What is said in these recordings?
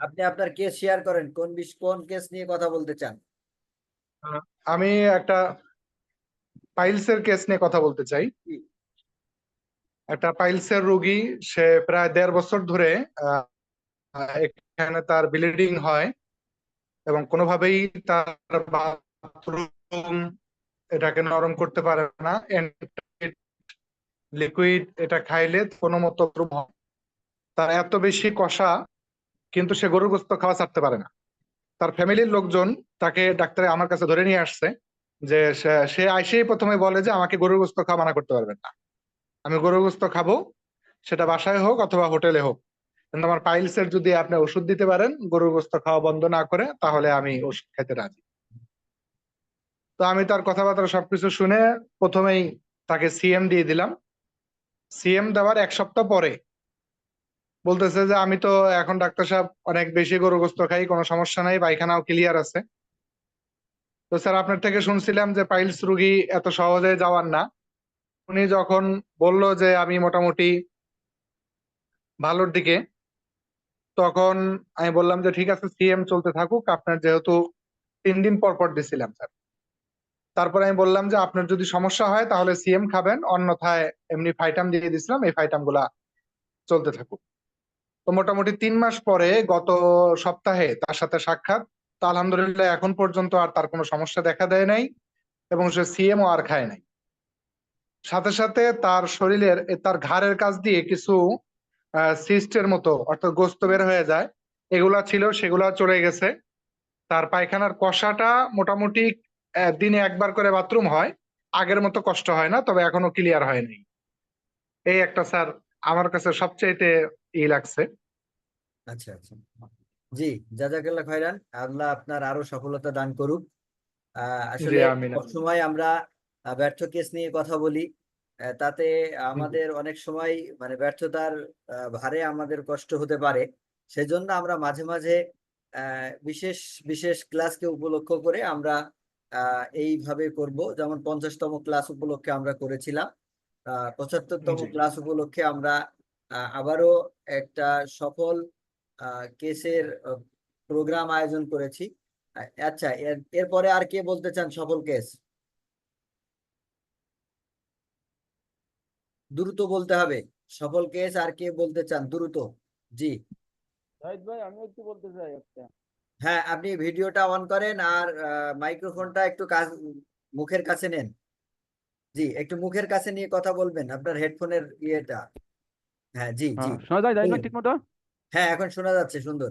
আপনি আপনার case share করেন কোন কোন কেস নিয়ে কথা বলতে চান? আমি একটা পাইলসের কেস নিয়ে কথা বলতে চাই। একটা পাইলসের রোগী সে প্রায় দেড় বছর ধরে এখানে তার ব্লিডিং হয় এবং কোনোভাবেই তার বাথরুম এটাকে নরম করতে পারে না। লিকুইড এটা খাইলে কোনো মতো তার এত বেশি কষা কিন্তু সে গরুর গোস্ত খাওয়া ছাড়তে পারে না। তার ফ্যামিলির লোকজন তাকে ডাক্তারে আমার কাছে ধরে নিয়ে আসছে যে সে- আইসেই প্রথমে বলে যে আমাকে গরুর গোস্ত খাওয়া মানা করতে পারবেন না। আমি গরুর গোস্ত খাব, সেটা বাসায় হোক অথবা হোটেলে হোক। কিন্তু আমার পাইলসের যদি আপনি ওষুধ দিতে পারেন, গরুর গোস্ত খাওয়া বন্ধ না করে, তাহলে আমি ওষুধ খেতে রাজি। তো আমি তার কথাবার্তা সবকিছু শুনে প্রথমেই তাকে সিএম দিয়ে দিলাম। সিএম দেওয়ার এক সপ্তাহ পরে বলতেছে যে আমি তো এখন ডাক্তার সাহেব অনেক বেশি গরু গোস্ত খাই, কোনো সমস্যা নাই, পায়খানাও ক্লিয়ার আছে। তো স্যার, আপনার থেকে শুনছিলাম যে পাইলস রুগী এত সহজে যাওয়ার না। উনি যখন বলল যে আমি মোটামুটি ভালোর দিকে, তখন আমি বললাম যে ঠিক আছে, সিএম চলতে থাকুক, আপনার যেহেতু তিন দিন পর পর দিছিলাম স্যার। তারপরে আমি বললাম যে আপনার যদি সমস্যা হয় তাহলে সিএম খাবেন, অন্যথায় এমনি ফাইটাম দিয়ে দিছিলাম, এই ফাইটামগুলা চলতে থাকুক। তো মোটামুটি তিন মাস পরে গত সপ্তাহে তার সাথে সাক্ষাৎ। তো আলহামদুলিল্লাহ এখন পর্যন্ত আর তার কোনো সমস্যা দেখা দেয় নাই এবং সে সিএমও আর খায় নাই। সাথে সাথে তার শরীরের তার ঘাড়ের কাছ দিয়ে কিছু সিস্টের মতো, অর্থাৎ গোস্ত বের হয়ে যায়। এগুলা ছিল, সেগুলা চলে গেছে। তার পায়খানার কষাটা মোটামুটি দিনে একবার করে বাথরুম হয়। আগের মতো কষ্ট হয় না, তবে এখনও ক্লিয়ার হয়নি এই একটা স্যার আমার কাছে সবচাইতে ই লাগছে। আচ্ছা আচ্ছা। জি জাজাকাল্লাহ খয়রান আল্লাহ আপনার আরও সফলতা দান করুক। আসলে। সময় আমরা ব্যর্থ কেস নিয়ে কথা বলি। তাতে আমাদের অনেক সময় মানে ব্যর্থতার ভারে আমাদের কষ্ট হতে পারে। সেজন্য আমরা মাঝে মাঝে আহ, বিশেষ বিশেষ ক্লাসকে উপলক্ষ করে আমরা আহ, এইভাবে করব। যেমন পঞ্চাশতম ক্লাস উপলক্ষে আমরা করেছিলাম। পঁচাত্তরতম। ক্লাস উপলক্ষে আমরা আবারও একটা সফল কেসের প্রোগ্রাম আয়োজন করেছি। আচ্ছা এর এরপরে আর কে বলতে চান সফল কেস? দ্রুত বলতে হবে। সফল কেস আর কে বলতে চান? দ্রুত। জি। ভাই আমি একটু বলতে চাই একটা। হ্যাঁ আপনি ভিডিওটা অন করেন আর মাইক্রোফোনটা একটু কাছ মুখের কাছে নেন। জি একটু মুখের কাছে নিয়ে কথা বলবেন আপনার হেডফোনের ইয়েটা। হ্যাঁ জি জি। হ্যাঁ, শোনা যায় বলুন। ঠিক মতো হ্যাঁ এখন শোনা যাচ্ছে সুন্দর।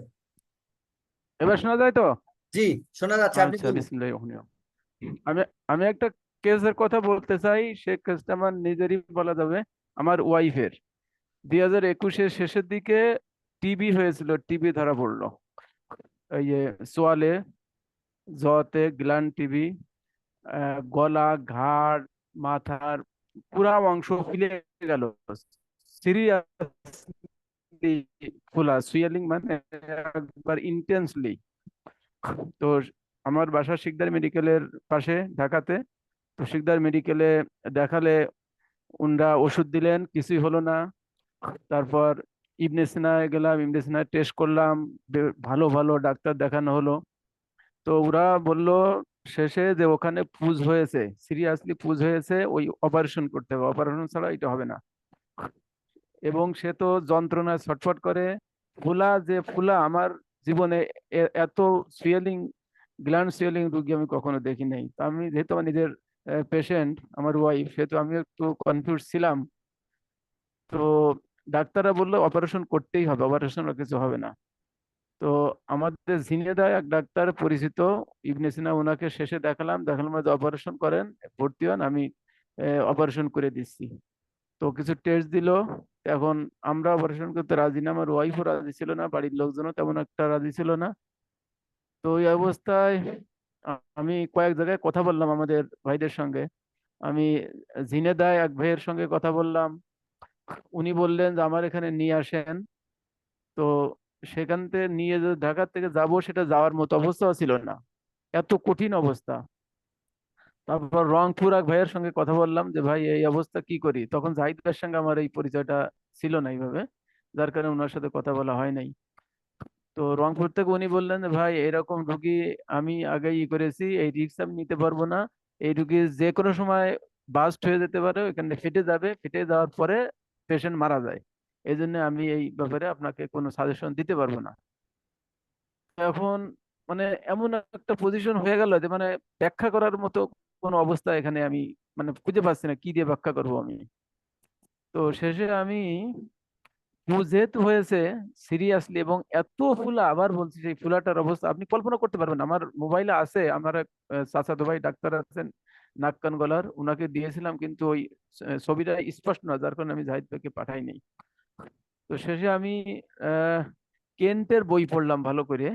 এবার শোনা যায় তো? জি শোনা যাচ্ছে আপনি আচ্ছা। বিসমিল্লাহির রহমানির রহিম। আমি আমি একটা কেসের কথা বলতে চাই সে কেসটা আমার নিজেরই বলা যাবে আমার ওয়াইফের। দুই হাজার একুশের শেষের দিকে টিবি হয়েছিল টিবি ধরা পড়ল। এই যে সোয়ালে জতে গ্ল্যান্ড টিবি গলা ঘাড় মাথার পুরা অংশ ফুলে গেল। সিরিয়াসলি ফোলা সুয়েলিং মানে একবার ইন্টেন্সলি তো আমার বাসা শিকদার মেডিকেলের পাশে, ঢাকাতে। তো শিকদার মেডিকেলে দেখালে উনরা ওষুধ দিলেন, কিছুই হলো না। তারপর ইবনে সিনায় গেলাম ইবনে সিনায় টেস্ট করলাম ভালো ভালো ডাক্তার দেখানো হলো। তো ওরা বলল শেষে যে ওখানে পুজ হয়েছে সিরিয়াসলি পুজ হয়েছে, ওই অপারেশন করতে হবে। অপারেশন ছাড়া এটা হবে না। এবং সে তো যন্ত্রণায় ছটফট করে। ফুলা যে ফুলা আমার জীবনে এত সুয়েলিং গ্ল্যান্ড সুয়েলিং রুগী আমি কখনো দেখি নাই। তো আমি যেহেতু আমার নিজের পেশেন্ট আমার ওয়াইফ সেহেতু আমি একটু কনফিউজ ছিলাম। তো ডাক্তাররা বলল অপারেশন করতেই হবে অপারেশন কিছু হবে না। তো আমাদের ঝিনেদায় এক ডাক্তার পরিচিত ইবনে সিনা ওনাকে শেষে দেখালাম দেখালাম অপারেশন করেন, ভর্তি হন, আমি অপারেশন করে দিচ্ছি। তো কিছু টেস্ট দিল, এখন আমরা অপারেশন করতে রাজি না, আমার ওয়াইফও রাজি ছিল না, বাড়ির লোকজনও তেমন একটা রাজি ছিল না। তো ওই অবস্থায় আমি কয়েক জায়গায় কথা বললাম আমাদের ভাইদের সঙ্গে। আমি ঝিনেদায় এক ভাইয়ের সঙ্গে কথা বললাম। উনি বললেন যে, আমার এখানে নিয়ে আসেন। তো সেখান থেকে নিয়ে যে ঢাকা থেকে যাব সেটা যাওয়ার মতো অবস্থাও ছিল না। এত কঠিন অবস্থা। তারপর রংপুর এক ভাইয়ের সঙ্গে কথা বললাম যে, ভাই, এই অবস্থা কি করি? তখন জাহিদ ভাইয়ের সঙ্গে আমার এই পরিচয়টা ছিল না এইভাবে, যার কারণে ওনার সাথে কথা বলা হয় নাই। তো রংপুর থেকে উনি বললেন ভাই, এরকম রুগী আমি আগে ই করেছি, এই রিস্ক আমি নিতে পারব না। এই রুগী যে কোনো সময় বাস্ট হয়ে যেতে পারে ওখানে ফেটে যাবে। ফেটে যাওয়ার পরে পেশেন্ট মারা যায়। এই জন্য আমি এই ব্যাপারে আপনাকে কোনো সাজেশন দিতে পারব না। এখন মানে এমন একটা পজিশন হয়ে গেল যে মানে ব্যাখ্যা করার মতো কোনো অবস্থা এখানে আমি মানে খুঁজে পাচ্ছি না, কি দিয়ে ব্যাখ্যা করব আমি? তো শেষে আমি যেহেতু হয়েছে সিরিয়াসলি এবং এত ফুলা আবার বলছি সেই ফুলাটার অবস্থা, আপনি কল্পনা করতে পারবেন আমার মোবাইলে আছে, আমার চাচাতো ভাই ডাক্তার আছেন নাক কান গলার ওনাকে দিয়েছিলাম কিন্তু ওই ছবিটা স্পষ্ট না, যার কারণে আমি জাহিদ ভাইকে পাঠাইনি। তো শেষে আমি কেন্টের বই পড়লাম ভালো করে।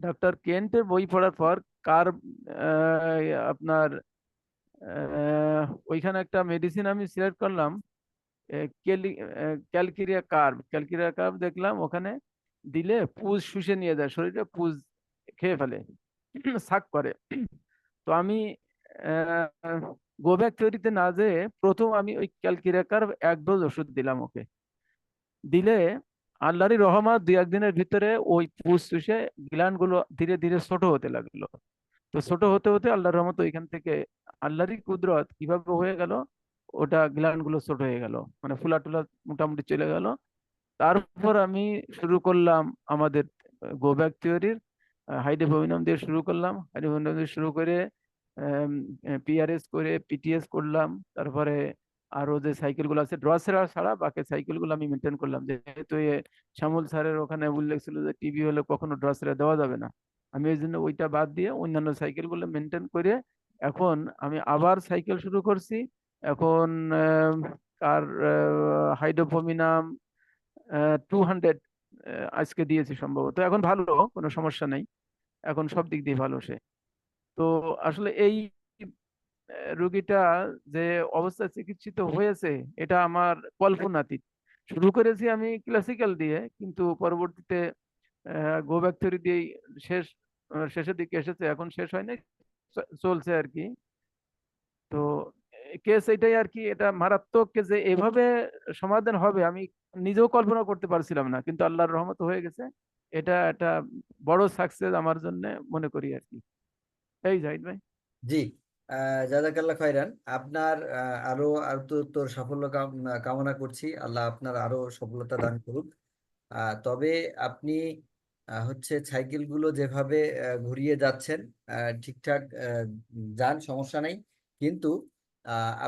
ডাক্তার কেন্টের বই পড়ার পর কার আপনার ওইখানে একটা মেডিসিন আমি সিলেক্ট করলাম ক্যালকিরিয়া কার্ভ ক্যালকিরিয়া কার্ভ দেখলাম ওখানে দিলে পুজ শুষে নিয়ে যায়, শরীরে পুজ খেয়ে ফেলে, সাক করে। তো আমি গোব্যাক তৈরিতে না যেয়ে প্রথম আমি ওই ক্যালকিরিয়া কার্ভ এক ডোজ ওষুধ দিলাম ওকে। দিলে আল্লাহরই রহমত দুই একদিনের ভিতরে ওই গ্ল্যান্ডগুলো ধীরে ধীরে ছোট হতে লাগল। তো ছোট হতে হতে আল্লাহর রহমত ওইখান থেকে আল্লাহরই কুদরত কীভাবে হয়ে গেল, ওটা গুলো ছোট হয়ে গেল মানে ফুলা টুলা মোটামুটি চলে গেল। তারপর আমি শুরু করলাম আমাদের গোব্যাক থিওরির হাইড্রোফোমিনাম দিয়ে শুরু করলাম। হাইড্রোফোমিনাম দিয়ে শুরু করে পিআরএস করে পিটিএস করলাম। তারপরে আরও যে সাইকেলগুলো আছে। ড্রসেরা ছাড়া বাকি সাইকেলগুলো আমি মেনটেন করলাম। যেহেতু শ্যামল স্যারের ওখানে উল্লেখ ছিল যে টিভি হলে কখনো ড্রসেরা দেওয়া যাবে না। আমি ওই জন্য ওইটা বাদ দিয়ে অন্যান্য সাইকেলগুলো মেনটেন করে এখন আমি আবার সাইকেল শুরু করছি। এখন আর হাইড্রোফোমিনাম টু হান্ড্রেড আজকে দিয়েছি সম্ভবত। এখন ভালো, কোনো সমস্যা নেই। এখন সব দিক দিয়ে ভালো সে। তো আসলে এই রোগীটা যে অবস্থায় চিকিৎসিত হয়েছে, এটা আমার কল্পনাতীত। শুরু করেছি আমি ক্লাসিক্যাল দিয়ে, কিন্তু পরবর্তীতে গোব্যাক থিওরি দিয়েই শেষ শেষের দিকে এসেছে, এখন শেষ হয়নি চলছে আর কি। তো কেস এটাই আর কি, এটা মারাত্মক যে এভাবে সমাধান হবে, আমি নিজেও কল্পনা করতে পারছিলাম না, কিন্তু আল্লাহর রহমত হয়ে গেছে। এটা একটা বড় সাকসেস আমার জন্য মনে করি আর কি। এই জাহিদ ভাই। জি। আহ জাজাকাল্লাহ খয়রান। আপনার আরও, আর তোর সাফল্য কামনা করছি। আল্লাহ আপনার আরও সফলতা দান করুক। তবে আপনি হচ্ছে সাইকেলগুলো যেভাবে ঘুরিয়ে যাচ্ছেন ঠিকঠাক যান, সমস্যা নেই। কিন্তু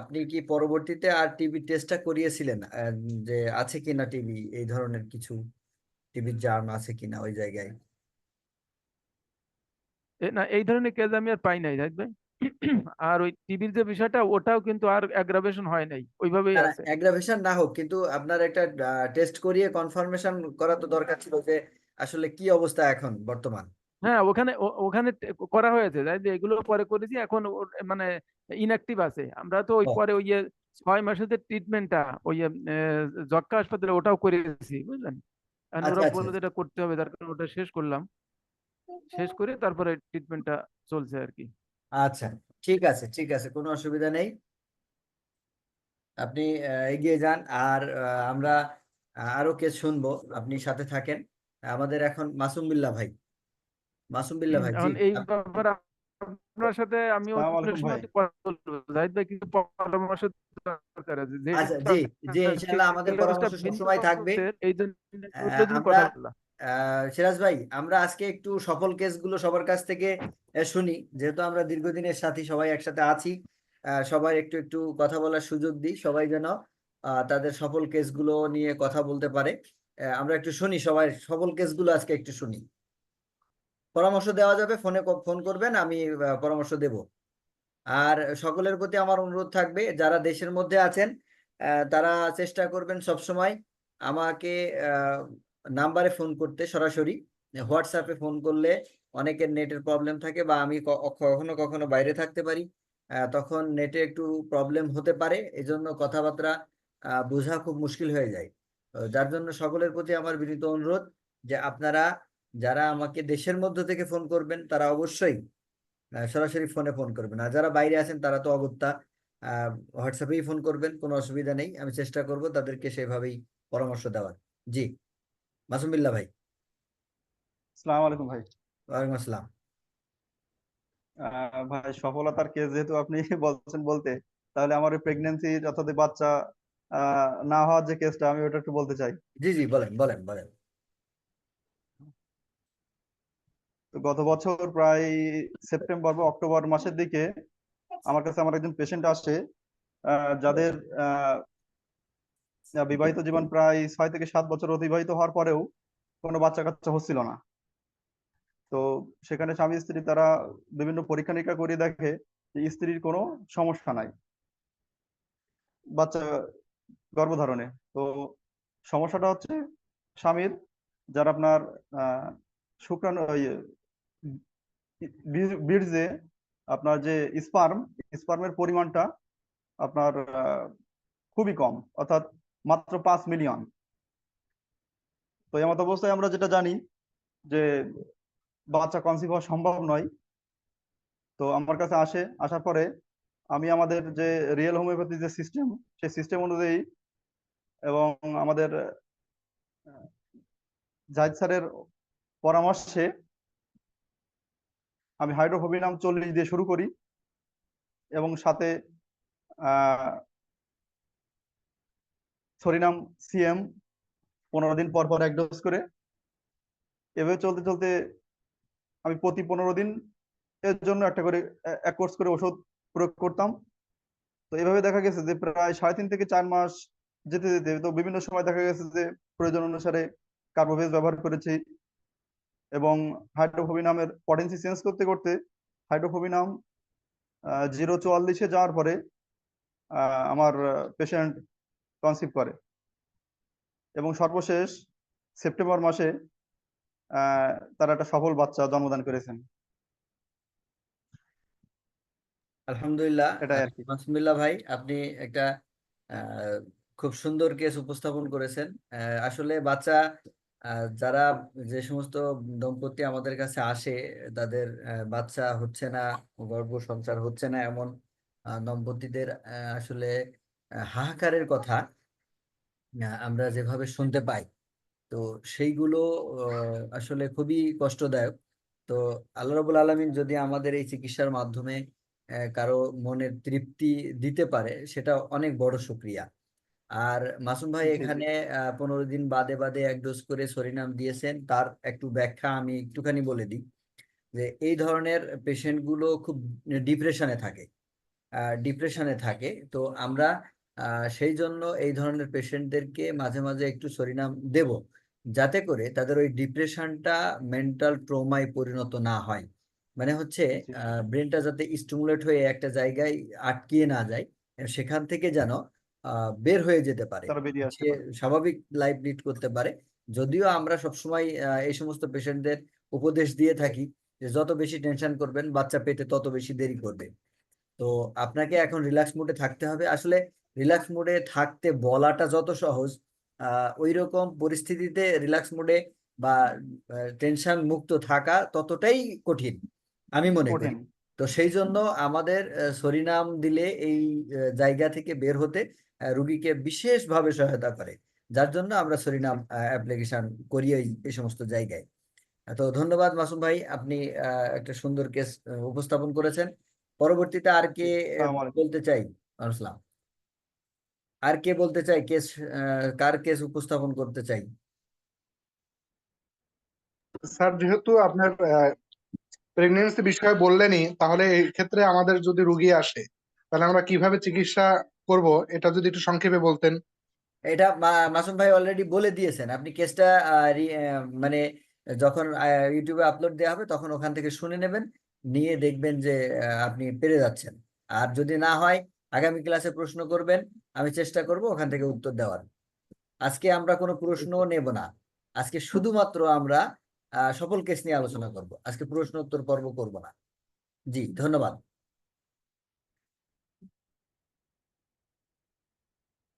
আপনি কি পরবর্তীতে আর টিবি টেস্টটা করিয়েছিলেন? যে আছে কিনা টিভি? এই ধরনের কিছু টিভির জার্ম আছে কিনা ওই জায়গায়? না, এই ধরনের কেস আমি আর পাই নাই ভাই? আর ওই টিভির যে বিষয়টা ওটাও কিন্তু আর অ্যাগ্রাভেশন হয় নাই। ওইভাবেই আছে। অ্যাগ্রাভেশন না হোক কিন্তু আপনার একটা টেস্ট করিয়ে কনফার্মেশন করা তো দরকার ছিল যে আসলে কি অবস্থা এখন বর্তমান। হ্যাঁ ওখানে ওখানে করা হয়েছে। তাই যে এগুলো পরে করেছি এখন মানে ইনঅ্যাক্টিভ আছে। আমরা তো ওই পরে ওই ছয় মাসের যে ট্রিটমেন্টটা ওই যে, আহ, যক্ষ্মা হাসপাতালে ওটাও করেছি বুঝলেন? এখন আচ্ছা, ওরা আচ্ছা, বলল যে করতে হবে তার কারণে ওটা শেষ করলাম। শেষ করে তারপরে ট্রিটমেন্টটা চলছে আর কি। আচ্ছা ঠিক আছে ঠিক আছে কোনো অসুবিধা নেই। আপনি আহ, এগিয়ে যান আর আমরা আরও কে শুনব আপনি সাথে থাকেন। আমাদের এখন মাসুম বিল্লাহ ভাই। মাসুম বিল্লাহ ভাই এই আপ- ব্যাপারে আপনার সাথে আমি জাহিদ ভাই কিছু পরামর্শ দরকার আছে। আচ্ছা জি জি ইনশাল্লাহ আমাদের পরামর্শ সবসময় থাকবে। এই জন্য কথা বললাম। সিরাজ ভাই, আমরা আজকে একটু সফল কেসগুলো সবার কাছ থেকে শুনি। যেহেতু আমরা দীর্ঘদিনের সাথী, সবাই একসাথে আছি সবাই একটু একটু কথা বলার সুযোগ দিই। সবাই যেন তাদের সফল কেসগুলো নিয়ে কথা বলতে পারে। আমরা একটু শুনি সবাই, সফল কেসগুলো আজকে একটু শুনি। পরামর্শ দেওয়া যাবে, ফোনে ফোন করবেন, আমি পরামর্শ দেব। আর সকলের প্রতি আমার অনুরোধ থাকবে, যারা দেশের মধ্যে আছেন তারা চেষ্টা করবেন সব সময় আমাকে নাম্বারে ফোন করতে সরাসরি। হোয়াটসঅ্যাপে ফোন করলে অনেকের নেটের প্রবলেম থাকে বা আমি কখনো কখনো বাইরে থাকতে পারি। তখন নেটে একটু প্রবলেম হতে পারে, এজন্য কথাবার্তা বোঝা খুব মুশকিল হয়ে যায়। যার জন্য সকলের প্রতি আমার বিনীত অনুরোধ যে আপনারা, যারা আমাকে দেশের মধ্য থেকে ফোন করবেন, তারা অবশ্যই সরাসরি ফোনে ফোন করবেন। আর যারা বাইরে আছেন, তারা তো অগত্যা হোয়াটসঅ্যাপেই ফোন করবেন, কোনো অসুবিধা নেই। আমি চেষ্টা করব তাদেরকে সেভাবেই পরামর্শ দেওয়ার। জি। মাসুম বিল্লাহ ভাই আলাইকুম ভাই। ওয়ালাইকুম আসসালাম। ভাই সফলতার যেহেতু আপনি বলছেন বলতে তাহলে আমার প্রেগনেন্সি অর্থাৎ বাচ্চা না হওয়ার যে কেসটা আমি ওটা একটু বলতে চাই। জি জি বলেন বলেন বলেন। তো গত বছর প্রায় সেপ্টেম্বর বা অক্টোবর মাসের দিকে আমার কাছে আমার একজন পেশেন্ট আসে আহ, যাদের আহ, বিবাহিত জীবন প্রায় ছয় থেকে সাত বছর অতিবাহিত হওয়ার পরেও কোনো বাচ্চা কাচ্চা হচ্ছিল না। তো সেখানে স্বামী স্ত্রী তারা বিভিন্ন পরীক্ষা নিরীক্ষা করে দেখে যে স্ত্রীর কোনো সমস্যা নাই। বাচ্চা গর্ভধারণে। তো সমস্যাটা হচ্ছে স্বামীর যারা আপনার শুক্রাণু বীর্যে আপনার যে স্পার্ম স্পার্মের পরিমাণটা আপনার খুবই কম। অর্থাৎ মাত্র পাঁচ মিলিয়ন। তো এমত অবস্থায় আমরা যেটা জানি যে বাচ্চা কনসিভ হওয়া সম্ভব নয়। তো আমার কাছে আসে, আসার পরে আমি আমাদের যে রিয়েল হোমিওপ্যাথি যে সিস্টেম সেই সিস্টেম অনুযায়ী এবং আমাদের জাহিদ স্যারের পরামর্শে আমি হাইড্রোফোবিনাম চল্লিশ দিয়ে শুরু করি এবং সাথে সরিনাম সিএম, পনেরো দিন পর পর এক ডোজ করে। এভাবে চলতে চলতে আমি প্রতি পনেরো দিন এর জন্য একটা করে এক কোর্স করে ওষুধ প্রয়োগ করতাম। তো এভাবে দেখা গেছে যে প্রায় সাড়ে তিন থেকে চার মাস যেতে যেতে, তো বিভিন্ন সময় দেখা গেছে যে প্রয়োজন অনুসারে কার্বোভেজ ব্যবহার করেছি এবং হাইড্রোফোবিনামের পটেন্সি চেঞ্জ করতে করতে হাইড্রোফোবিনাম জিরো চুয়াল্লিশে যাওয়ার পরে আমার পেশেন্ট কনসিভ করে। এবং সর্বশেষ সেপ্টেম্বর মাসে তারা একটা সফল বাচ্চা জন্মদান করেছেন। আলহামদুলিল্লাহ। মাসুমিল্লাহ ভাই আপনি একটা খুব সুন্দর কেস উপস্থাপন করেছেন। আসলে বাচ্চা যারা যে সমস্ত দম্পতি আমাদের কাছে আসে তাদের বাচ্চা হচ্ছে না গর্ভ সঞ্চার হচ্ছে না এমন দম্পতিদের আসলে হাহাকারের কথা আমরা যেভাবে শুনতে পাই তো সেইগুলো আসলে খুবই কষ্টদায়ক। তো আল্লাহ রাবুল আলমিন যদি আমাদের এই চিকিৎসার মাধ্যমে কারও মনের তৃপ্তি দিতে পারে সেটা অনেক বড় শুকরিয়া। আর মাসুম ভাই। এখানে আহ, পনেরো দিন বাদে বাদে এক ডোজ করে সরিনাম দিয়েছেন তার একটু ব্যাখ্যা আমি একটুখানি বলে দিই যে এই ধরনের পেশেন্টগুলো খুব ডিপ্রেশনে থাকে ডিপ্রেশনে থাকে। তো আমরা সেই জন্য এই ধরনের পেশেন্টদেরকে মাঝে মাঝে একটু সরিনাম দেব যাতে করে তাদের ওই ডিপ্রেশনটা মেন্টাল ট্রমায় পরিণত না হয়। মানে হচ্ছে। ব্রেনটা যাতে স্টিমুলেট হয়ে একটা জায়গায় আটকিয়ে না যায় সেখান থেকে যেন বের হয়ে যেতে পারে। সে স্বাভাবিক লাইফ লিড করতে পারে। যদিও আমরা সবসময় এই সমস্ত পেশেন্টদের উপদেশ দিয়ে থাকি যে যত বেশি টেনশন করবেন বাচ্চা পেতে তত বেশি দেরি করবে। তো আপনাকে এখন রিল্যাক্স মোডে থাকতে হবে। আসলে রিল্যাক্স মোডে থাকতে বলাটা যত সহজ আহ ওই রকম পরিস্থিতিতে রিল্যাক্স মোডে বা টেনশন মুক্ত থাকা ততটাই কঠিন আমি মনে করি। তো সেই জন্য আমাদের সরিনাম দিলে এই জায়গা থেকে বের হতে রুগীকে বিশেষভাবে সহায়তা করে। যার জন্য আমরা সরিনাম অ্যাপ্লিকেশন করি এই সমস্ত জায়গায়। তো ধন্যবাদ মাসুম ভাই আপনি একটা সুন্দর কেস উপস্থাপন করেছেন। পরবর্তীতে আর কে। বলতে চাই? আসসালাম। আর কে বলতে চাই কেস কার কেস উপস্থাপন করতে চাই? স্যার যেহেতু আপনার প্রেগনেন্সি বিষয়ে বললেনই তাহলে এই ক্ষেত্রে আমাদের যদি রুগী আসে তাহলে আমরা কীভাবে চিকিৎসা করব এটা যদি একটু সংক্ষেপে বলতেন। এটা মাসুম ভাই অলরেডি বলে দিয়েছেন। আপনি কেসটা মানে যখন ইউটিউবে আপলোড দেওয়া হবে তখন ওখান থেকে শুনে নেবেন নিয়ে দেখবেন যে আপনি পেরে যাচ্ছেন। আর যদি না হয় আগামী ক্লাসে প্রশ্ন করবেন আমি চেষ্টা করব ওখান থেকে উত্তর দেওয়ার। আজকে আমরা কোনো প্রশ্ন নেব না। আজকে শুধুমাত্র আমরা সফল কেস নিয়ে আলোচনা করব। আজকে প্রশ্ন উত্তর পর্ব করব না। জি ধন্যবাদ।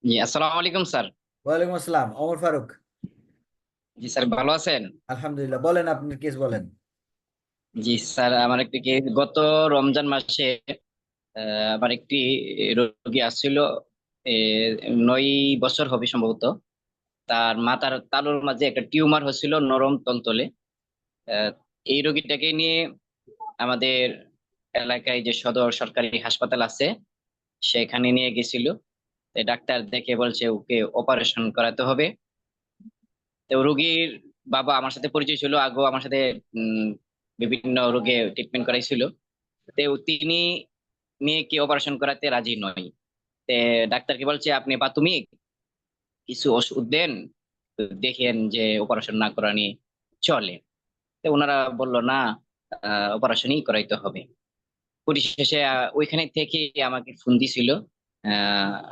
জি আসসালামু আলাইকুম স্যার। ওয়ালাইকুম আসসালাম ওমর ফারুক। জি স্যার ভালো আছেন? আলহামদুলিল্লাহ বলেন আপনার কেস বলেন। জি স্যার আমার একটি কেস গত রমজান মাসে আমার একটি রোগী আসছিল নয় বছর হবে সম্ভবত। তার মাথার তালুর মাঝে একটা টিউমার হয়েছিল নরম তলতলে। এই রোগীটাকে নিয়ে আমাদের এলাকায় যে সদর সরকারি হাসপাতাল আছে, সেখানে নিয়ে গেছিল। ডাক্তার দেখে বলছে, ওকে অপারেশন করাতে হবে। তো রোগীর বাবা আমার সাথে পরিচয় ছিল, আগেও আমার সাথে বিভিন্ন রোগে ট্রিটমেন্ট করাইছিল। তো তিনি মেয়েকে অপারেশন করাতে রাজি তে ডাক্তারকে বলছে, আপনি প্রাথমিক কিছু ওষুধ দেন দেখেন যে অপারেশন না করা নিয়ে চলে। তো ওনারা বলল, না অপারেশনই করাইতে হবে। পরিশেষে ওইখানে থেকে আমাকে ফোন দিছিল।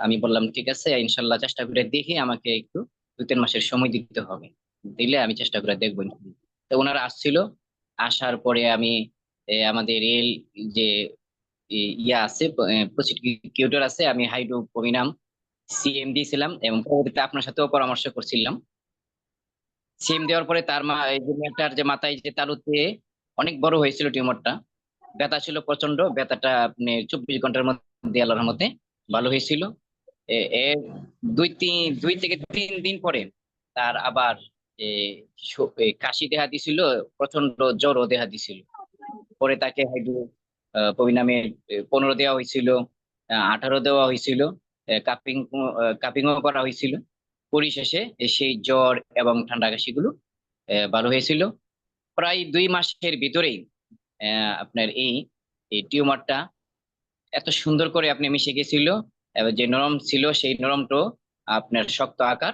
আমি বললাম, ঠিক আছে, ইনশাল্লাহ চেষ্টা করে দেখি, আমাকে একটু দু তিন মাসের সময় দিতে হবে। দিলে আমি চেষ্টা করে দেখব। তো ওনারা আসছিল। আসার পরে আমি আমাদের রেল যে ইয়া আছে প্রসিকিউটর আছে, আমি হাইড্রোপোমিনাম সিএম দিয়েছিলাম এবং পরবর্তীতে আপনার সাথেও পরামর্শ করছিলাম। সিএম দেওয়ার পরে তার মা, এই যে মেয়েটার যে মাথায় যে তালুতে অনেক বড় হয়েছিল টিউমারটা, ব্যথা ছিল প্রচণ্ড ব্যথাটা আপনি চব্বিশ ঘণ্টার মধ্যে আল্লাহর মধ্যে ভালো হয়েছিল। দুই তিন, দুই থেকে তিন দিন পরে তার আবার কাশি দেহা দিছিল প্রচণ্ড জ্বরও দেহা দিছিল পরে তাকে হাইড্রো পরিণামে পনেরো দেওয়া হয়েছিল আঠারো দেওয়া হয়েছিল কাপিং কাপিংও করা হয়েছিল। পরিশেষে সেই জ্বর এবং ঠান্ডা কাশিগুলো ভালো হয়েছিল। প্রায় দুই মাসের ভিতরেই আপনার এই টিউমারটা এত সুন্দর করে আপনি মিশে গেছিল, এবং, যে নরম ছিল সেই নরমটাও আপনার শক্ত আকার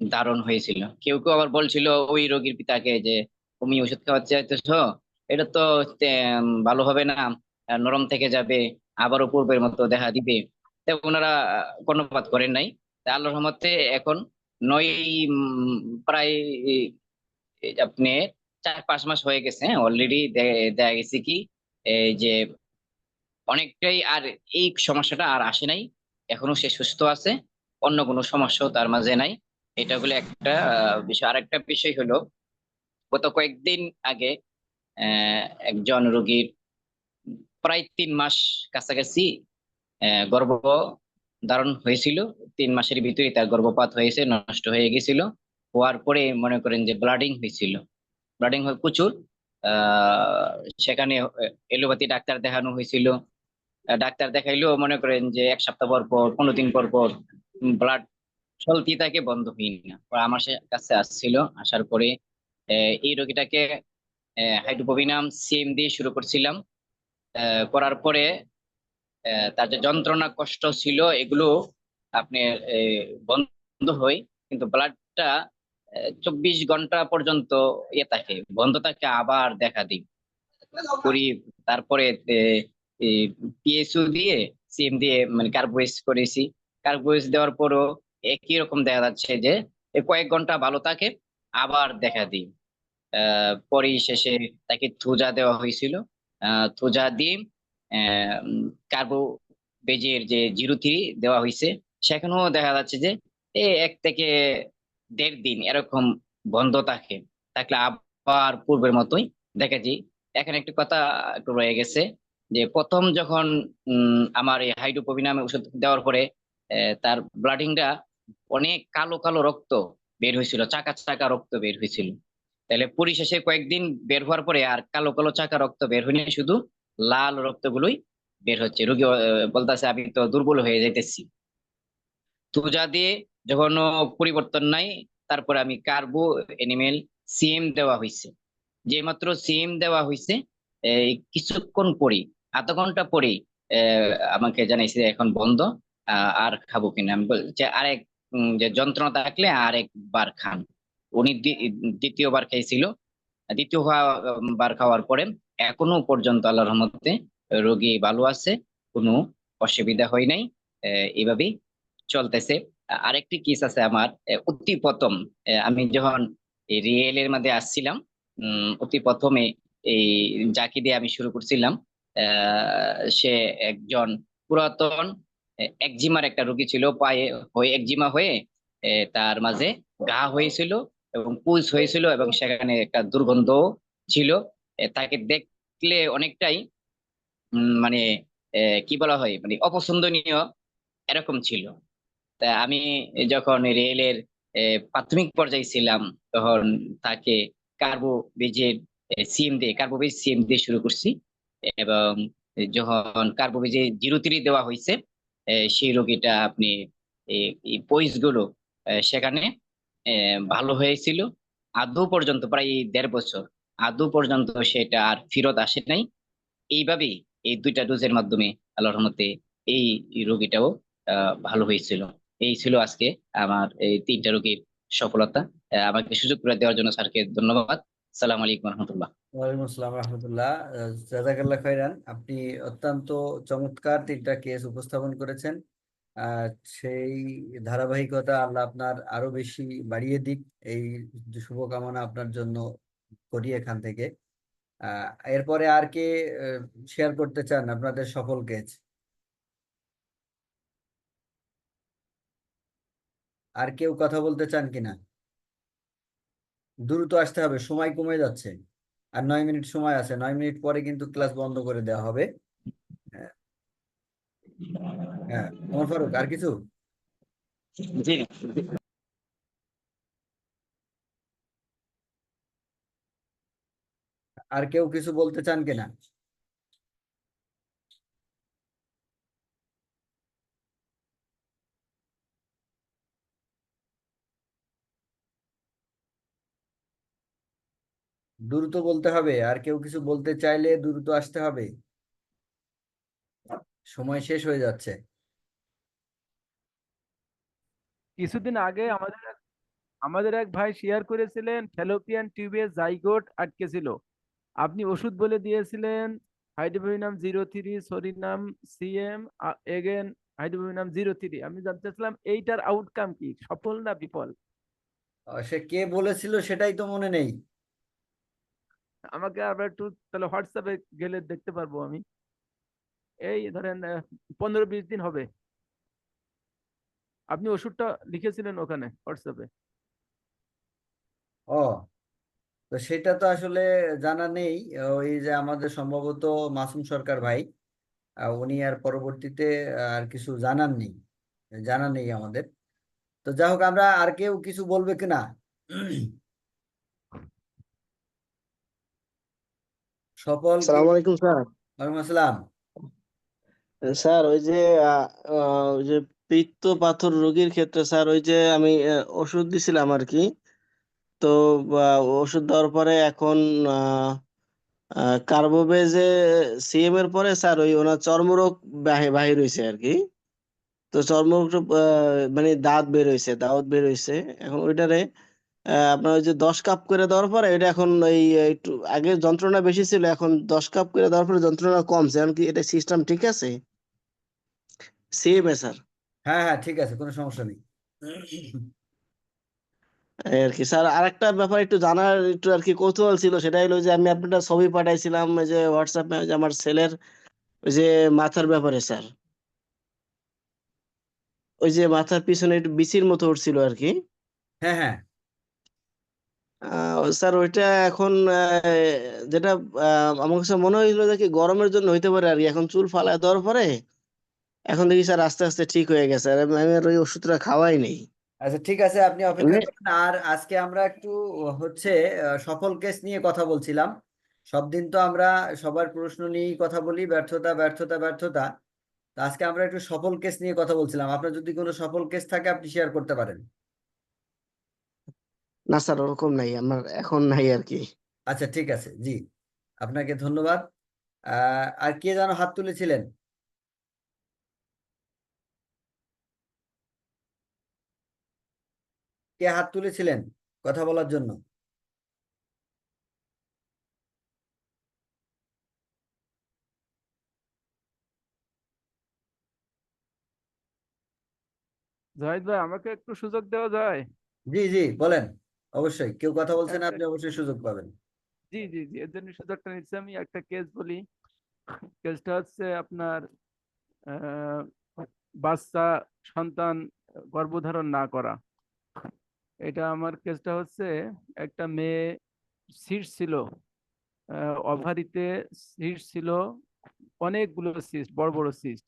দারুণ হয়েছিল। কেউ কেউ আবার বলছিল, ওই রোগীর পিতাকে যে, তুমি ওষুধ খাওয়াতে চাইতেছ? এটা তো ভালো হবে না নরম থেকে যাবে, আবারও পূর্বের মতো দেখা দিবে। ওনারা কর্ণপাত করেন নাই। তা, আল্লাহর রহমতে এখন নয় প্রায় আপনি চার, পাঁচ মাস হয়ে গেছে অলরেডি দেখা গেছে কি যে অনেকটাই আর এই সমস্যাটা আর আসে নাই, এখনও সে সুস্থ আছে, অন্য কোনো সমস্যাও তার মাঝে নাই। এটা হলো একটা বিষয়। আর একটা বিষয় হলো, গত কয়েকদিন আগে একজন রোগীর প্রায় তিন মাস কাছাকাছি গর্ভ ধারণ হয়েছিল। তিন মাসের ভিতরে তার গর্ভপাত হয়েছে, নষ্ট হয়ে গেছিল। হওয়ার পরে মনে করেন যে ব্লাডিং হয়েছিল। ব্লাডিং হয় প্রচুর। সেখানে এলোপ্যাথি ডাক্তার দেখানো হয়েছিল। ডাক্তার দেখাইলেও মনে করেন যে এক সপ্তাহ পর পর, পনেরো দিন পর পর ব্লাড চলতি থাকে বন্ধ হয়নি। না আমার কাছে আসছিল, আসার পরে এই রোগীটাকে হাইড্রোপোভিনাম সিএম দিয়ে শুরু করছিলাম। করার পরে তার যে যন্ত্রণা, কষ্ট ছিল, এগুলো আপনি বন্ধ হয় কিন্তু ব্লাডটা চব্বিশ ঘণ্টা পর্যন্ত ইয়ে থাকে, বন্ধ থাকে, আবার দেখা দিই। করি, তারপরে পিএসইউ দিয়ে, সিএম দিয়ে মানে কার্বোয়েস করেছি। কার্বোয়েস দেওয়ার পরও একই রকম দেখা যাচ্ছে যে কয়েক ঘণ্টা ভালো থাকে, আবার দেখা দিই। পরে শেষে তাকে থুজা দেওয়া হয়েছিল। থুজা দিয়ে কার্বো বেজের যে জিরো থ্রি দেওয়া হয়েছে, সেখানেও দেখা যাচ্ছে যে এক থেকে দেড় দিন এরকম বন্ধ থাকে। থাকলে আবার পূর্বের মতোই দেখা দেখেছি এখানে একটি কথা একটু রয়ে গেছে যে প্রথম যখন আমার এই হাইড্রোপোভিনামে ওষুধ দেওয়ার পরে তার ব্লাডিংটা অনেক কালো কালো রক্ত বের হয়েছিল, চাকা চাকা রক্ত বের হয়েছিল। তাহলে পরিশেষে কয়েকদিন বের হওয়ার পরে আর কালো কালো চাকা রক্ত বের হয়নি, শুধু লাল রক্তগুলোই বের হচ্ছে। রোগী বলতেছে আমি তো দুর্বল হয়ে যাইতেছি। তুজা দিয়ে যখন পরিবর্তন নাই, তারপরে আমি কার্বো এনিমেল সিএম দেওয়া হয়েছে যে মাত্র সিএম দেওয়া হয়েছে কিছুক্ষণ পরে আধ ঘণ্টা পরে আমাকে জানাইছে এখন বন্ধ আর খাব কিনা। আমি বলছি আরেক যে যন্ত্রণা থাকলে আরেকবার খান। উনি দ্বিতীয়বার খেয়েছিল। দ্বিতীয় বার খাওয়ার পরে এখনও পর্যন্ত আল্লাহর রহমতে রোগী ভালো আছে, কোনো অসুবিধা হয় নাই এইভাবেই চলতেছে। আরেকটি কেস আছে আমার অতি প্রথম আমি যখন এই রিয়েলের মধ্যে আসছিলাম অতি প্রথমে এই জাকি দিয়ে আমি শুরু করছিলাম সে একজন পুরাতন একজিমার একটা রোগী ছিল, পায়ে হয়ে, একজিমা হয়ে তার মাঝে ঘা হয়েছিল এবং পুজ হয়েছিল এবং সেখানে একটা দুর্গন্ধ ছিল। তাকে দেখলে অনেকটাই মানে কি বলা হয়? মানে অপছন্দনীয় এরকম ছিল। তা আমি যখন রেলের প্রাথমিক পর্যায়ে ছিলাম, তখন তাকে কার্বোবেজের সিএম দিয়ে, কার্বো কার্বোবেজ সিএম দিয়ে শুরু করছি। এবং যখন কার্বোবেজে জিরো থ্রি দেওয়া হয়েছে সেই রোগীটা আপনি এই গুলো সেখানে ভালো হয়েছিল। আদৌ পর্যন্ত, প্রায় দেড় বছর, আদৌ পর্যন্ত সেটা আর ফেরত আসে নাই। এইভাবেই এই দুইটা ডোজের মাধ্যমে আল্লাহর রহমতে এই রোগীটাও ভালো হয়েছিল। এই ছিল আজকে আমার এই তিনটা রোগীর সফলতা। আমাকে সুযোগ করে দেওয়ার জন্য স্যারকে ধন্যবাদ। সালাম আলাইকুম রহমতুল্লাহ। ওয়ালাইকুম আসসালাম রহমতুল্লাহ। জাজাকাল্লাহ খাইরান আপনি অত্যন্ত চমৎকার তিনটা কেস উপস্থাপন করেছেন। সেই ধারাবাহিকতা আল্লাহ আপনার আরও বেশি বাড়িয়ে দিক। এই শুভকামনা আপনার জন্য করি এখান থেকে। এরপরে আর কে শেয়ার করতে চান আপনাদের সফল কেস আর কেউ কথা বলতে চান কিনা? দ্রুত আসতে হবে, সময় কমে যাচ্ছে। আর নয় মিনিট সময় আছে, নয় মিনিট পরে কিন্তু ক্লাস বন্ধ করে দেওয়া হবে। হ্যাঁ ফারুক আর কিছু? জি। আর কেউ কিছু বলতে চান কিনা দ্রুত বলতে হবে আর কেউ কিছু বলতে চাইলে দ্রুত আসতে হবে। সময় শেষ হয়ে যাচ্ছে। কিছুদিন আগে আমাদের আমাদের এক ভাই শেয়ার করেছিলেন ফ্যালোপিয়ান টিউবে জাইগোট আটকে ছিল। আপনি ওষুধ বলে দিয়েছিলেন হাইড্রোভিনাম জিরো থ্রি সরিনাম সিএম এগেন হাইড্রোভিনাম জিরো থ্রি আমি জানতে চাচ্ছিলাম এইটার আউটকাম কি? সফল না বিফল? সে কে বলেছিল সেটাই তো মনে নেই। আমাকে আবার একটু তাহলে হোয়াটসঅ্যাপে গেলে দেখতে পারব আমি। এই ধরেন পনেরো বিশ দিন হবে। আপনি ওষুধটা লিখেছিলেন ওখানে হোয়াটসঅ্যাপে ও তো সেটা তো আসলে জানা নেই। ওই যে আমাদের সম্ভবত মাসুম সরকার ভাই উনি আর পরবর্তীতে আর কিছু জানান নেই জানা নেই আমাদের। তো যাই হোক আমরা আর কেউ কিছু বলবে কিনা? সফল সালাম আলাইকুম স্যার। ওয়ালাইকুম আসসালাম। স্যার, ওই যে ওই যে পিত্ত পাথর রোগীর ক্ষেত্রে স্যার, ওই যে আমি ওষুধ দিছিলাম আর কি। তো ওষুধ দেওয়ার পরে এখন কার্বোভেজে সিএম এর পরে স্যার, ওই ওনার চর্মরোগ বাহি- বাহির হয়েছে আর কি। তো চর্মরোগ মানে দাঁত বের হয়েছে দাঁত বের হয়েছে এখন ওইটারে আপনার ওই যে দশ কাপ করে দেওয়ার পরে, এটা এখন ওই, একটু আগে যন্ত্রণা বেশি ছিল, এখন দশ কাপ করে দেওয়ার পরে যন্ত্রণা কমছে। এখন কি এটা সিস্টেম ঠিক আছে? সিএমএ স্যার হ্যাঁ হ্যাঁ ঠিক আছে কোনো সমস্যা নেই। আর কি স্যার আরেকটা ব্যাপার একটু জানার একটু আর কি কৌতূহল ছিল সেটা হলো যে আমি আপনার ছবি পাঠাইছিলাম যে হোয়াটসঅ্যাপে যে আমার ছেলের ওই যে মাথার ব্যাপারে স্যার। ওই যে মাথার পিছনে একটু বিচির মতো উঠছিল আর কি। হ্যাঁ হ্যাঁ। স্যার ওইটা এখন যেটা আমার কাছে মনে হয়েছিল যে কি গরমের জন্য হইতে পারে আর কি এখন চুল ফালায় দেওয়ার পরে এখন দেখি স্যার আস্তে আস্তে ঠিক হয়ে গেছে। আর আমি আমি আর ওই ওষুধটা খাওয়াই নেই। আচ্ছা ঠিক আছে আপনি অপেক্ষা করুন। আর আজকে আমরা একটু হচ্ছে সফল কেস নিয়ে কথা বলছিলাম। সব দিন তো আমরা সবার প্রশ্ন নিয়েই কথা বলি ব্যর্থতা ব্যর্থতা ব্যর্থতা। তো আজকে আমরা একটু সফল কেস নিয়ে কথা বলছিলাম। আপনার যদি কোনো সফল কেস থাকে আপনি শেয়ার করতে পারেন। না স্যার ওরকম নাই। আমার এখন নাই আর কি। আচ্ছা ঠিক আছে জি। আপনাকে ধন্যবাদ। আহ আর কে যেন হাত তুলেছিলেন? কে হাত তুলেছিলেন কথা বলার জন্য? জাহিদ ভাই আমাকে একটু সুযোগ দেওয়া যায়? জি জি বলেন। অবশ্যই কেউ কথা বলছেন আপনি অবশ্যই সুযোগ পাবেন। জি জি জি এর জন্য সুযোগটা নিচ্ছি আমি। একটা কেস বলি। কেসটা হচ্ছে আপনার বাচ্চা সন্তান গর্ভধারণ না করা। এটা আমার কেসটা হচ্ছে, একটা মেয়ে সিট ছিল অভারিতে সিট ছিল, অনেকগুলো সিস্ট বড় বড় সিস্ট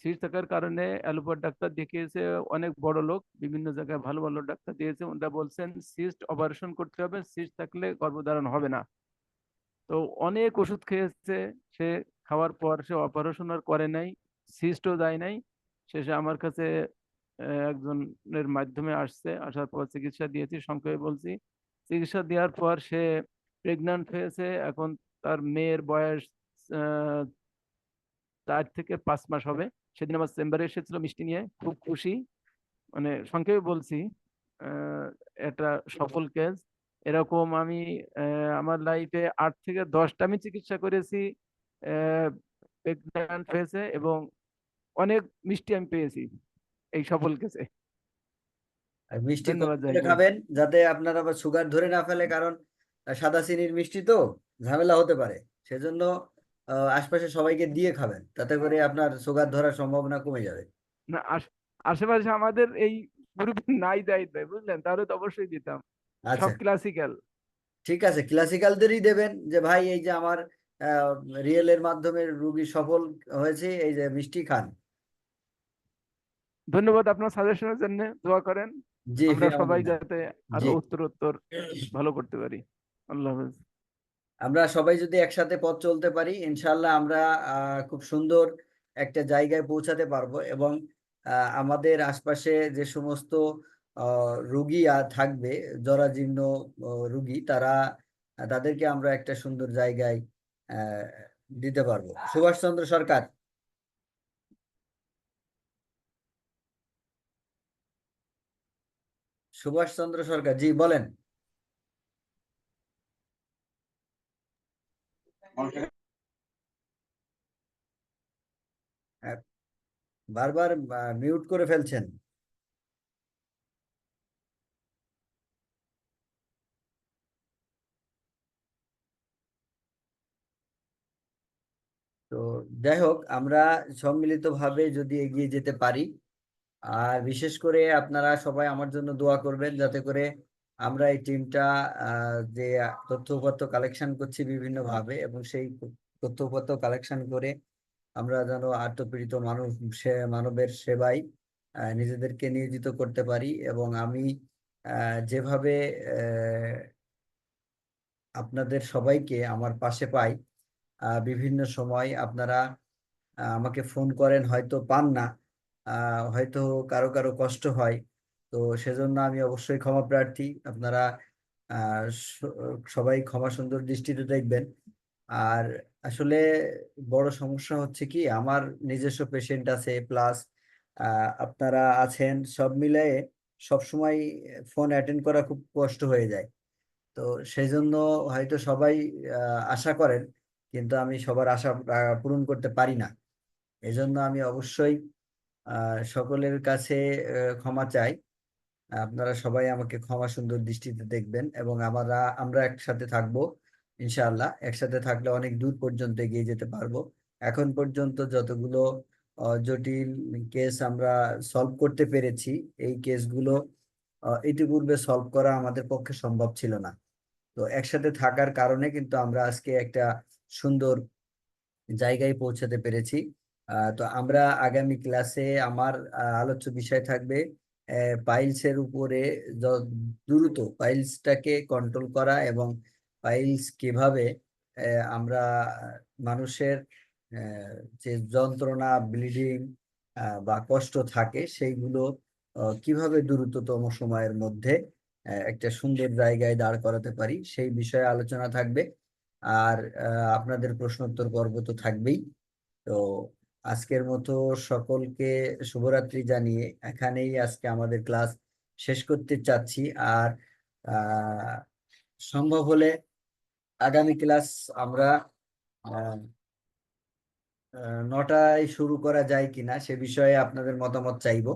সিস্ট থাকার কারণে অ্যালোপ্যাথ ডাক্তার দেখিয়েছে, অনেক বড় লোক, বিভিন্ন জায়গায় ভালো ভালো ডাক্তার দিয়েছে ওনারা বলছেন সিস্ট অপারেশন করতে হবে সিস্ট থাকলে গর্ভধারণ হবে না। তো অনেক ওষুধ খেয়েছে, সে খাওয়ার পর সে অপারেশন আর করে নাই সিস্টও যায় নাই। শেষে আমার কাছে একজনের মাধ্যমে আসছে, আসার পর চিকিৎসা দিয়েছি, সংক্ষেপে বলছি। চিকিৎসা দেওয়ার পর সে প্রেগন্যান্ট হয়েছে, এখন তার মেয়ের বয়স চার থেকে পাঁচ মাস হবে। সেদিন আমার চেম্বারে এসেছিল মিষ্টি নিয়ে, খুব খুশি। মানে সংক্ষেপে বলছি এটা সফল কেস এরকম আমি আমার লাইফে আট থেকে দশটা আমি চিকিৎসা করেছি প্রেগন্যান্ট হয়েছে এবং অনেক মিষ্টি আমি পেয়েছি। এই সফল কেসে মিষ্টি। খাবেন যাতে আপনার আবার সুগার ধরে না ফেলে কারণ সাদা চিনির মিষ্টি তো ঝামেলা হতে পারে। সেজন্য আশপাশে সবাইকে দিয়ে খাবেন তাতে করে আপনার সুগার ধরার সম্ভাবনা কমে যাবে। না আশেপাশে আমাদের এই গ্রুপে নাই দায়িত্ব বুঝলেন? তাহলে তো অবশ্যই দিতাম। সব আচ্ছা ক্লাসিক্যাল ঠিক আছে ক্লাসিক্যালদেরই দেবেন যে ভাই এই যে আমার রিয়েলের মাধ্যমে রুগী সফল হয়েছে এই যে মিষ্টি খান। ধন্যবাদ আপনার সাজেশনের জন্য দোয়া করেন। আমরা সবাই যাতে আরও উত্তর উত্তর ভালো করতে পারি। আল্লাহ হাফেজ। আমরা সবাই যদি একসাথে পথ চলতে পারি ইনশাল্লাহ আমরা খুব সুন্দর একটা জায়গায় পৌঁছাতে পারব এবং আমাদের আশপাশে যে সমস্ত আহ, রুগী থাকবে জরাজীর্ণ রুগী তারা তাদেরকে আমরা একটা সুন্দর জায়গায় আহ, দিতে পারব। সুভাষচন্দ্র সরকার। সুভাষচন্দ্র সরকার, জি, বলেন। বারবার মিউট করে ফেলছেন। তো যাই হোক, আমরা সম্মিলিতভাবে যদি এগিয়ে যেতে পারি আর বিশেষ করে আপনারা সবাই আমার জন্য দোয়া করবেন যাতে করে আমরা এই টিমটা যে তথ্যপত্র কালেকশন করছি বিভিন্ন ভাবে এবং সেই তথ্যপত্র কালেকশন করে আমরা যেন আত্মপীড়িত মানুষ, সে মানবের সেবায় নিজেদেরকে নিয়োজিত করতে পারি এবং আমি যেভাবে আপনাদের সবাইকে আমার পাশে পাই বিভিন্ন সময় আপনারা আমাকে ফোন করেন, হয়তো পান না হয়তো কারও কারও কষ্ট হয়। তো সেজন্য আমি অবশ্যই ক্ষমা প্রার্থী। আপনারা সবাই ক্ষমা সুন্দর দৃষ্টিতে দেখবেন। আর আসলে বড় সমস্যা হচ্ছে কি, আমার নিজস্ব পেশেন্ট আছে প্লাস আপনারা আছেন, সব মিলিয়ে সবসময় ফোন অ্যাটেন্ড করা খুব কষ্ট হয়ে যায়। তো সেই জন্য হয়তো সবাই আশা করেন, কিন্তু আমি সবার আশা পূরণ করতে পারি না। এজন্য আমি অবশ্যই সকলের কাছে ক্ষমা চাই। আপনারা সবাই আমাকে ক্ষমা সুন্দর দৃষ্টিতে দেখবেন এবং আমরা আমরা একসাথে থাকব, ইনশাআল্লাহ। একসাথে থাকলে অনেক দূর পর্যন্ত এগিয়ে যেতে পারব। এখন পর্যন্ত যতগুলো জটিল কেস আমরা সলভ করতে পেরেছি, এই কেসগুলো ইতিপূর্বে সলভ করা আমাদের পক্ষে সম্ভব ছিল না। তো একসাথে থাকার কারণে কিন্তু আমরা আজকে একটা সুন্দর জায়গায় পৌঁছাতে পেরেছি। তো আমরা আগামী ক্লাসে আমার আলোচ্য বিষয় থাকবে পাইলসের উপরে দ্রুত পাইলসটাকে কন্ট্রোল করা এবং পাইলস কীভাবে আমরা মানুষের যে যন্ত্রণা ব্লিডিং বা কষ্ট থাকে সেইগুলো কীভাবে দ্রুততম সময়ের মধ্যে একটা সুন্দর জায়গায় দাঁড় করাতে পারি সেই বিষয়ে আলোচনা থাকবে। আর আপনাদের প্রশ্নোত্তর পর্ব তো থাকবেই। তো আজকের মতো সকলকে শুভরাত্রি জানিয়ে এখানেই আজকে আমাদের ক্লাস শেষ করতে চাচ্ছি। আর সম্ভব হলে আগামী ক্লাস আমরা নটায় শুরু করা যায় কিনা সে বিষয়ে আপনাদের মতামত চাইব।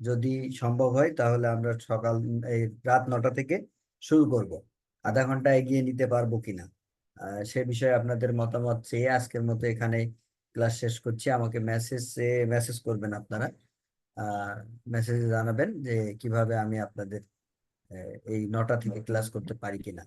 যদি সম্ভব হয় তাহলে আমরা সকাল, এই রাত নটা থেকে শুরু করব। আধা ঘণ্টা এগিয়ে নিতে পারব কিনা সে বিষয়ে আপনাদের মতামত চেয়ে আজকের মতো এখানে ক্লাস শেষ করছি, আমাকে মেসেজে মেসেজ করবেন আপনারা। মেসেজে জানাবেন যে, কীভাবে আমি আপনাদের এই নটা থেকে ক্লাস করতে পারি কিনা।